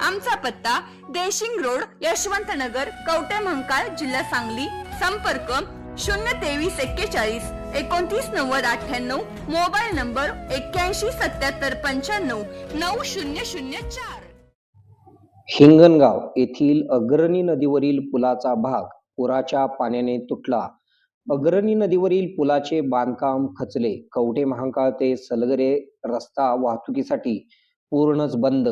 आमचा पत्ता देशिंग रोड यशवंत नगर कवटे महंकाळ जिल्हा सांगली. संपर्क शून्य तेवीस एक्केचाळीस एकोणतीस नव्वद अठ्ठ्याण्णव. मोबाईल नंबर एक्क्याऐंशी सत्याहत्तर पंच्याण्णव नऊ शून्य शून्य चार. हिंगणगाव येथील अग्रणी नदीवरील पुलाचा भाग पुराच्या पाण्याने तुटला. अग्रणी नदीवरील पुलाचे बांधकाम खचले. कवटे महांकाळ ते सलगरे रस्ता वाहतुकीसाठी पूर्णच बंद.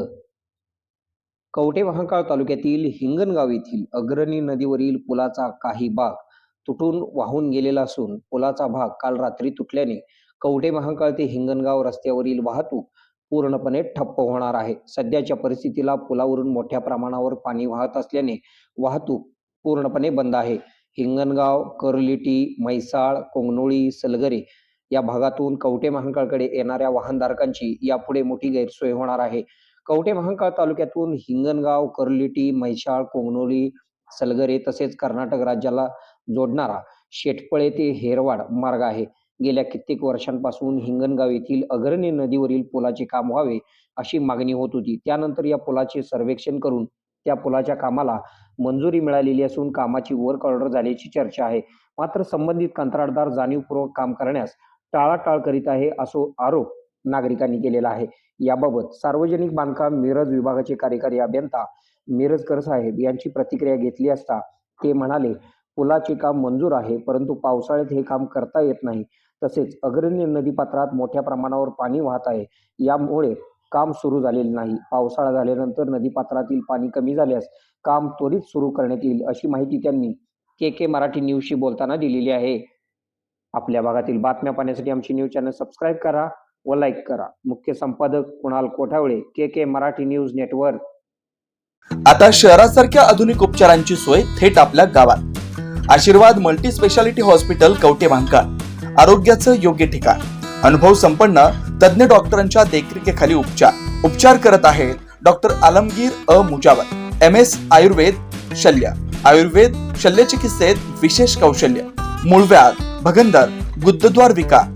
कवठे महांकाळ तालुक्यातील हिंगणगाव येथील अग्रणी नदीवरील पुलाचा काही भाग तुटून वाहून गेलेला असून पुलाचा भाग काल रात्री तुटल्याने कवठे महांकाळ ते हिंगणगाव रस्त्यावरील वाहतूक पूर्णपणे ठप्प होणार आहे. सध्याच्या परिस्थितीला पुलावरून मोठ्या प्रमाणावर पाणी वाहत असल्याने वाहतूक पूर्णपणे बंद आहे. हिंगणगाव करलिटी म्हैसाळ कोंगनोळी सलगरे या भागातून कवठे महांकाळकडे येणाऱ्या वाहनधारकांची यापुढे मोठी गैरसोय होणार आहे. कवठे महांकाळ तालुक्यातून हिंगणगाव कर्लिटी म्हैसाळ कोंगनोली सलगरे तसेच कर्नाटक राज्याला जोडणारा शेटपळे ते हेरवाड मार्ग आहे. गेल्या कित्येक वर्षांपासून हिंगणगाव येथील अग्रणी नदीवरील पुलाचे काम व्हावे अशी मागणी होत होती. त्यानंतर या पुलाचे सर्वेक्षण करून त्या पुलाच्या कामाला मंजुरी मिळालेली असून कामाची वर्क ऑर्डर झाल्याची चर्चा आहे. मात्र संबंधित कंत्राटदार जाणीवपूर्वक काम करण्यास टाळाटाळ करीत आहे असो आरोप नागरिकांनी केलेला आहे. याबाबत सार्वजनिक बांधकाम मिरज विभागाचे कार्यकारी अभियंता मिरज करसाहेब यांची प्रतिक्रिया घेतली असता ते म्हणाले पुलाचे काम मंजूर आहे परंतु पावसाळ्यात हे काम करता येत नाही. तसेच अग्रणी नदीपात्रात मोठ्या प्रमाणावर पाणी वाहत आहे. यामुळे काम सुरू झालेले नाही. पावसाळा झाल्यानंतर नदीपात्रातील पाणी कमी झाल्यास काम त्वरित सुरू करण्यात येईल अशी माहिती त्यांनी के के मराठी न्यूजशी बोलताना दिलेली आहे. आपल्या भागातील बातम्या पाहण्यासाठी आमची न्यूज चॅनल सबस्क्राईब करा. व लाईक करा. मुख्य संपादक Kunal Kothavale K K Marathi news network. आता शहरासारख्या आधुनिक उपचारांची सोय थेट आपल्या गावात. Ashirwad multi speciality hospital Kavathe भांकार आरोग्याचं योग्य ठिकाण. अनुभव संपन्न तज्ज्ञ डॉक्टरांच्या देखरेखीखाली उपचार. उपचार करत आहेत doctor Alamgir A. Mujawar M S Ayurveda शल्य. आयुर्वेद शल्य चिकित्सेत विशेष कौशल्य. मूळव्याध भगंदर गुद्धद्वार विकार.